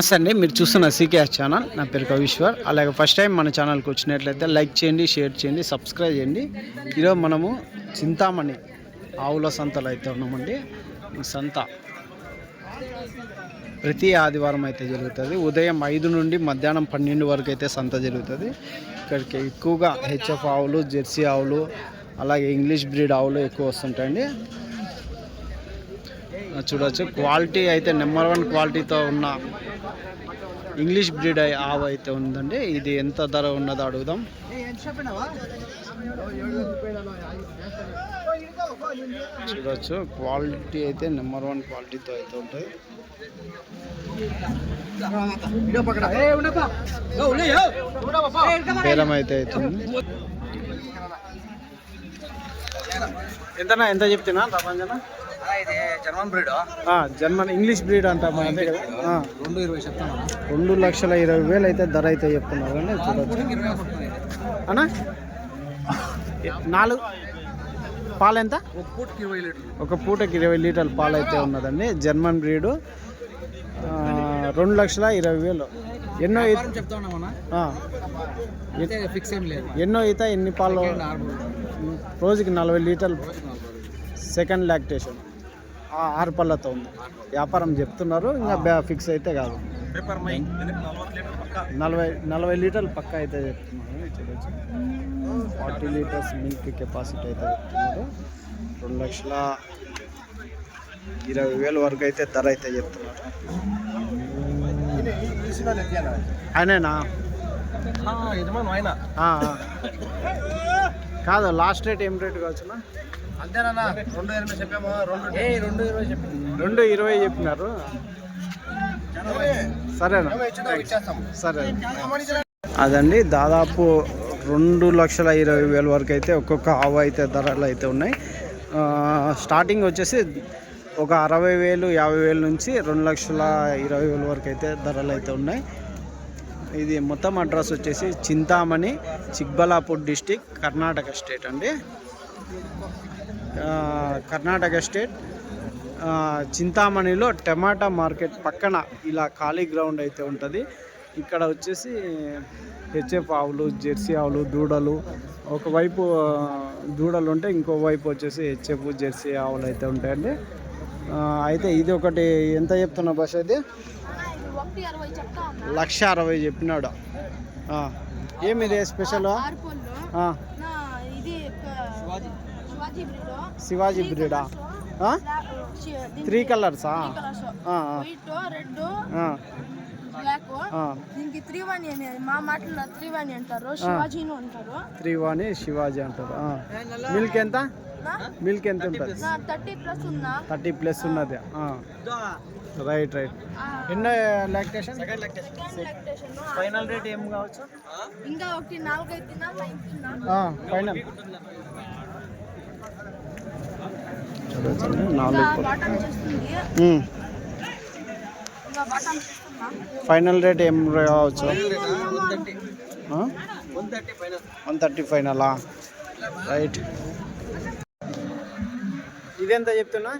నమస్తే అండి. మీరు చూస్తున్న సీకేఎస్ ఛానల్. నా పేరు కవీశ్వర్. అలాగే ఫస్ట్ టైం మన ఛానల్కి వచ్చినట్లయితే లైక్ చేయండి షేర్ చేయండి సబ్స్క్రైబ్ చేయండి. ఈరోజు మనము చింతామణి ఆవుల సంతలో అయితే ఉన్నామండి. సంత ప్రతి ఆదివారం అయితే జరుగుతుంది. ఉదయం ఐదు నుండి మధ్యాహ్నం పన్నెండు వరకు అయితే సంత జరుగుతుంది. ఇక్కడికి ఎక్కువగా హెచ్ఎఫ్ ఆవులు జెర్సీ ఆవులు అలాగే ఇంగ్లీష్ బ్రీడ్ ఆవులు ఎక్కువ వస్తుంటాయండి. చూడొచ్చు. క్వాలిటీ అయితే నెంబర్ వన్ క్వాలిటీతో ఉన్న ఇంగ్లీష్ బ్రీడ్ ఆవు అయితే ఉందండి. ఇది ఎంత ధర ఉన్నదో అడుగుదాం. చూడొచ్చు. క్వాలిటీ అయితే నెంబర్ వన్ క్వాలిటీతో అయితే ఉంటుంది బేరం అయితే అవుతుంది ఎంతనా ఎంత చెప్తున్నా? ప్రపంచన ఇది German breed German English breed అంతే కదా. రెండు ఇరవై చెప్తాను రెండు లక్షల ఇరవై వేలు అయితే ధర అయితే చెప్తున్నారు ఇరవై పడుతుంది అన్నా? నాలుగు పాలు ఎంత? ఒక పూటకి ఇరవై లీటర్లు. పాలు అయితే ఉన్నదండి జర్మన్ బ్రీడు రెండు లక్షల ఇరవై వేలు. ఎన్నో అయితే ఎన్నో ఈత ఎన్ని పాలు రోజుకి నలభై లీటర్లు. సెకండ్ లాక్టేషన్ ఆరు పళ్ళతో ఉంది. వ్యాపారం చెప్తున్నారు ఇంకా ఫిక్స్ అయితే కాదు. నలభై నలభై లీటర్లు పక్క అయితే చెప్తున్నారు. ఫార్టీ లీటర్స్ మిల్క్ కెపాసిటీ అయితే చెప్తున్నారు. రెండు లక్షల ఇరవై వేల వరకు అయితే ధర అయితే చెప్తున్నారు. ఆయనేనా. కాదు లాస్ట్ రేట్ ఏం రేట్ కావచ్చునా రెండు ఇరవై చెప్పాము రెండు ఏ రెండు ఇరవై చెప్పాము రెండు ఇరవై చెప్పినారు. సరేనా. సరే. అదండి దాదాపు రెండు లక్షల ఇరవై వేల వరకు అయితే ఒక్కొక్క ఆవు అయితే ధరలు అయితే ఉన్నాయి. ఆ, స్టార్టింగ్ వచ్చేసి ఒక అరవై వేలు యాభై వేల నుంచి రెండు లక్షల ఇరవై వేల వరకు అయితే ధరలు అయితే ఉన్నాయి. ఇది మొత్తం అడ్రస్ వచ్చేసి చింతామణి చిక్బలాపూర్ డిస్టిక్ కర్ణాటక స్టేట్ అండి. కర్ణాటక స్టేట్. చింతామణిలో టమాటా మార్కెట్ పక్కన ఇలా ఖాళీ గ్రౌండ్ అయితే ఉంటుంది. ఇక్కడ వచ్చేసి హెచ్ఎఫ్ ఆవులు జెర్సీ ఆవులు దూడలు ఒకవైపు దూడలు ఉంటే ఇంకో వైపు వచ్చేసి హెచ్ఎఫ్ జెర్సీ ఆవులు అయితే ఉంటాయండి. అయితే ఇది ఒకటి ఎంత చెప్తున్నా బస్ అయితే లక్ష అరవై చెప్పినాడు. ఏమిది స్పెషల్? శివాజీ బ్రీడ్. శివాజీ బ్రీడా? ఆ? త్రీ కలర్సా కలర్స్ ఆ, వైట్ రెడ్ ఆ, బ్లాక్ ఆ. దీనికి త్రివాణి మా మాటల్లో త్రివాణి అంటారు శివాజీను అంటారు. త్రివాణి శివాజీ అంటారు. మిల్క్ ఎంత? మిల్క్ ఎంత ఉంటుంది? థర్టీ ప్లస్ ఉన్నా. థర్టీ ప్లస్ ఉన్నది. ఆ. రైట్ రైట్ ఎన్నో లాక్టేషన్. ఫైనల్ రేట్ ఏం కావచ్చు? ఇంకా ఒకటి నాలుగైదు ఫైనల్ చూడొచ్చండి నాలుగు ఫైనల్ రేట్ ఏం కావచ్చు ఆ? వన్ థర్టీ పైన వన్ థర్టీ ఫైనలా రైట్ ఇదెంత చెప్తున్నా?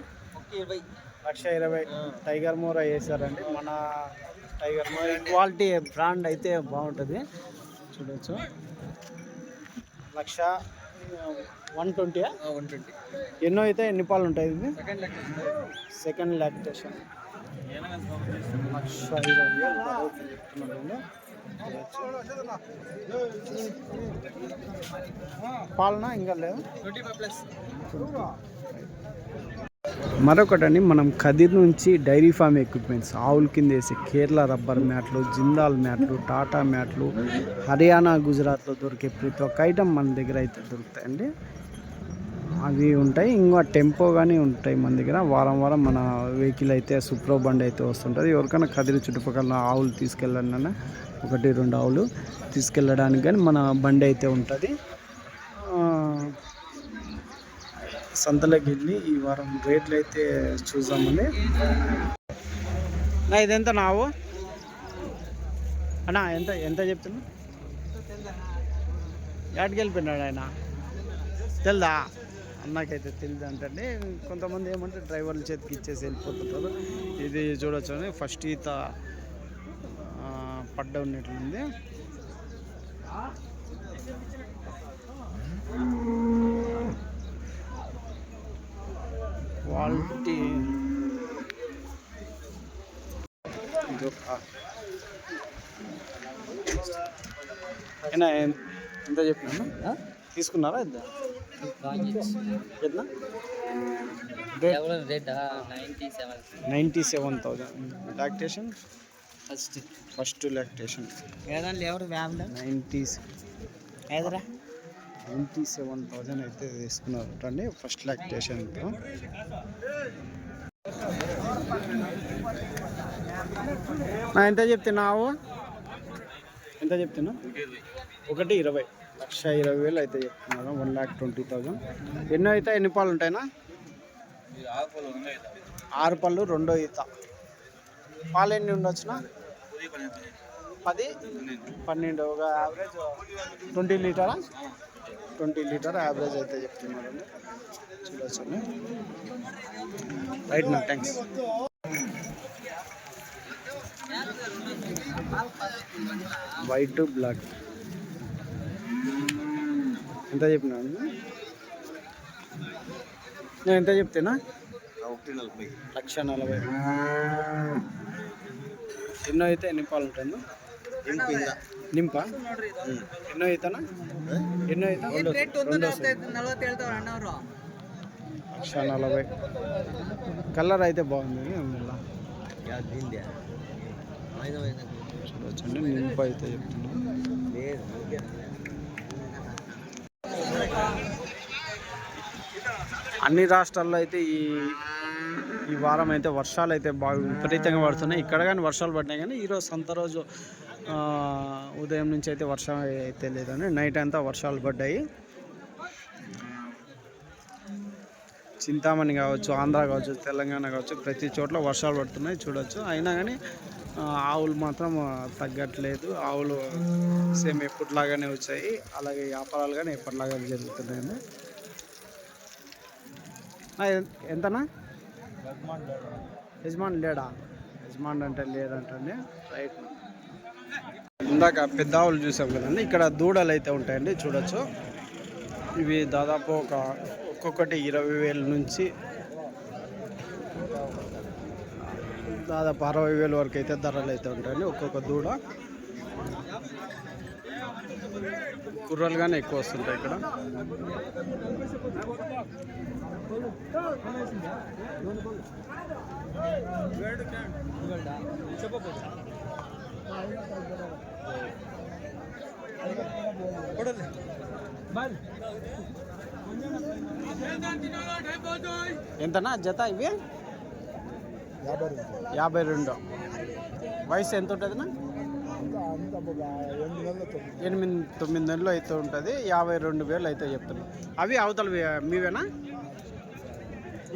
లక్ష ఇరవై. టైగర్ మోర వేసారండి మన టైగర్ మోర క్వాలిటీ బ్రాండ్ అయితే బాగుంటుంది. చూడొచ్చు. Lakh one twenty one twenty. ఎన్నో అయితే ఎన్ని పాలు ఉంటాయి ఇది సెకండ్ సెకండ్ లాక్టేషన్ లక్ష ఇరవై వేలు. పాలనా? ఇంకా లేదు? Twenty five plus. మరొకటండి మనం కదిర్ నుంచి డైరీ ఫామ్ ఎక్విప్మెంట్స్ ఆవుల కింద వేసే కేరళ రబ్బర్ మ్యాట్లు జిందాల్ మ్యాట్లు టాటా మ్యాట్లు హర్యానా గుజరాత్లో దొరికే ప్రతి ఒక్క ఐటమ్ మన దగ్గర అయితే దొరుకుతాయండి. అవి ఉంటాయి ఇంకా టెంపో కానీ ఉంటాయి మన దగ్గర. వారం వారం మన వెహికల్ అయితే సుప్రో బండి అయితే వస్తుంటుంది. ఎవరికైనా కదిరి చుట్టుపక్కల ఆవులు తీసుకెళ్ళాలన్నా ఒకటి రెండు ఆవులు తీసుకెళ్ళడానికి కానీ మన బండి అయితే ఉంటుంది. సంతలోకి వెళ్ళి ఈ వారం రేట్లు అయితే చూసామండి నా ఇదెంత నావు? అన్నా ఎంత ఎంత చెప్తున్నా? ఎక్కడికి వెళ్ళిపోయినాడు ఆయన? తెల్దా? అన్నకైతే తెలియదు అంటే కొంతమంది ఏమంటే డ్రైవర్ల చేతికి ఇచ్చేసి వెళ్ళిపోతుంటారు. ఇది చూడొచ్చు ఫస్ట్ ఈత పడ్డ ఉన్నట్లుంది. క్వాలిటీ. ఎన్- ఎంత చెప్పినా తీసుకున్నారా rate ninety seven thousand lactation first first lactation ఏదండి ఎవరు ఫ్యామిలీ నైంటీ ఏదరా నైంటీ సెవెన్ థౌజండ్ అయితే తీసుకున్నారు. అండి ఫస్ట్ లాక్టేషన్ ఎంత చెప్తున్నావు? ఎంత చెప్తున్నా ఒకటి ఇరవై. లక్ష ఇరవై వేలు అయితే చెప్తున్నారు వన్ ల్యాక్ ట్వంటీ థౌజండ్. ఎన్నో అయితే ఎన్ని పాలు ఉంటాయినా? ఆరు పళ్ళు రెండో ఈత. పాలు ఎన్ని ఉండొచ్చునా? పది? పన్నెండు. ఒక యావరేజ్ ట్వంటీ లీటరా? ట్వంటీ లీటర్ యావరేజ్ అయితే చెప్తున్నారు చూడొచ్చు రైట్ నా థ్యాంక్స్ వైట్ బ్లాక్ ఎంత చెప్పినా నేను ఎంత చెప్తేనా? ఒకటి నలభై. లక్ష నలభై. ఎన్నో అయితే ఎన్ని పాలు ఉంటుందో నింప ఎన్నో అవుతానా ఎన్నో అవుతా రెండు వస్తాయి. లక్ష నలభై కలర్ అయితే బాగుంది మళ్ళా చూడొచ్చండి నింప అయితే చెప్తున్నా అన్ని రాష్ట్రాల్లో అయితే ఈ ఈ వారం అయితే వర్షాలు అయితే బాగా విపరీతంగా పడుతున్నాయి. ఇక్కడ కానీ వర్షాలు పడినాయి కానీ ఈరోజు సంత రోజు ఉదయం నుంచి అయితే వర్షం అయితే లేదండి. నైట్ అంతా వర్షాలు పడ్డాయి. చింతామణి కావచ్చు ఆంధ్ర కావచ్చు తెలంగాణ కావచ్చు ప్రతి చోట్ల వర్షాలు పడుతున్నాయి చూడొచ్చు. అయినా కానీ ఆవులు మాత్రం తగ్గట్లేదు. ఆవులు సేమ్ ఎప్పటిలాగానే వచ్చాయి. అలాగే వ్యాపారాలు కానీ ఎప్పటిలాగానే జరుగుతున్నాయి. ఎంతనా యజమాన్ లేడా? యజమాన్ అంటే లేదంటండి. రైట్. ఇందాక పెద్ద ఆవులు చూసాం కదండి ఇక్కడ దూడలు అయితే ఉంటాయండి చూడొచ్చు. ఇవి దాదాపు ఒక ఒక్కొక్కటి ఇరవై వేల నుంచి దాదాపు అరవై వేల వరకు అయితే ధరలు అయితే ఉంటాయండి ఒక్కొక్క దూడ. కుర్రలు కానీ ఎక్కువ వస్తుంటాయి ఇక్కడ. ఎంతనా? జత ఇవి? యాభై రెండు. వయసు ఎంత ఉంటుందినా? ఎనిమిది తొమ్మిది నెలలు అయితే ఉంటుంది. యాభై రెండు వేలు అయితే చెప్తున్నాను అవి అవతల మీవేనా?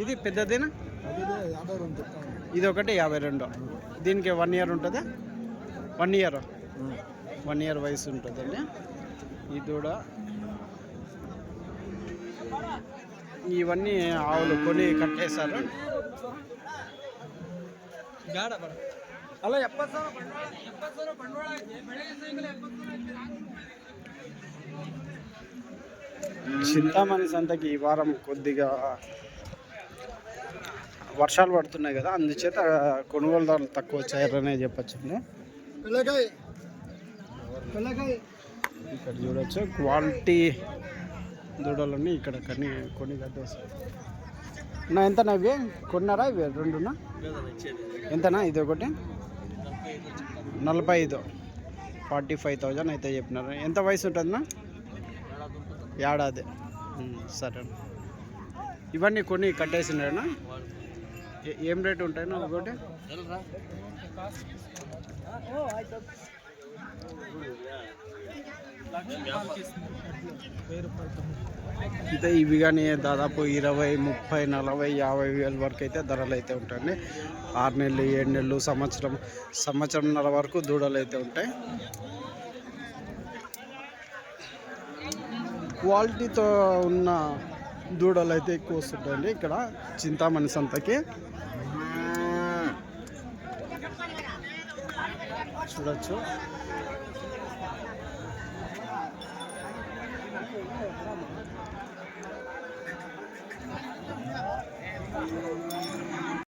ఇది పెద్దదేనా? ఇది ఒకటి యాభై రెండు. దీనికి వన్ ఇయర్ ఉంటుందా? One year. వన్ ఇయర్ వయసు ఉంటుందండి. ఈ దూడ. ఇవన్నీ ఆవులు కొని కట్టేశారు. అలా చింతామణి సంతకి ఈ వారం కొద్దిగా వర్షాలు పడుతున్నాయి కదా అందుచేత కొనుగోలుదారులు తక్కువ వచ్చారనే చెప్పచ్చు. ఇక్కడ చూడొచ్చు క్వాలిటీ దూడలన్నీ ఇక్కడ కని కొని కట్టేసారు నా ఎంతనా ఇవి? కొన్నారా ఇవి? రెండునా? ఎంతనా? ఇది ఒకటి. నలభై ఐదు. ఫార్టీ ఫైవ్ థౌజండ్ అయితే చెప్పినారు. ఎంత వయసు ఉంటుందన్నా ఏడాది. సరే ఇవన్నీ కొన్ని కట్టేసినారా ఏ- ఏం రేట్ ఉంటాయి ఒకటి అయితే ఇవి కానీ దాదాపు ఇరవై ముప్పై నలభై యాభై వేల వరకు అయితే ధరలు అయితే ఉంటాయండి. ఆరు నెలలు ఏడు నెలలు సంవత్సరం సంవత్సరంన్నర వరకు దూడలు అయితే ఉంటాయి. క్వాలిటీతో ఉన్న దూడలు అయితే ఎక్కువ వస్తుంటాయండి ఇక్కడ చింతామణి సంతకి చూడచ్చు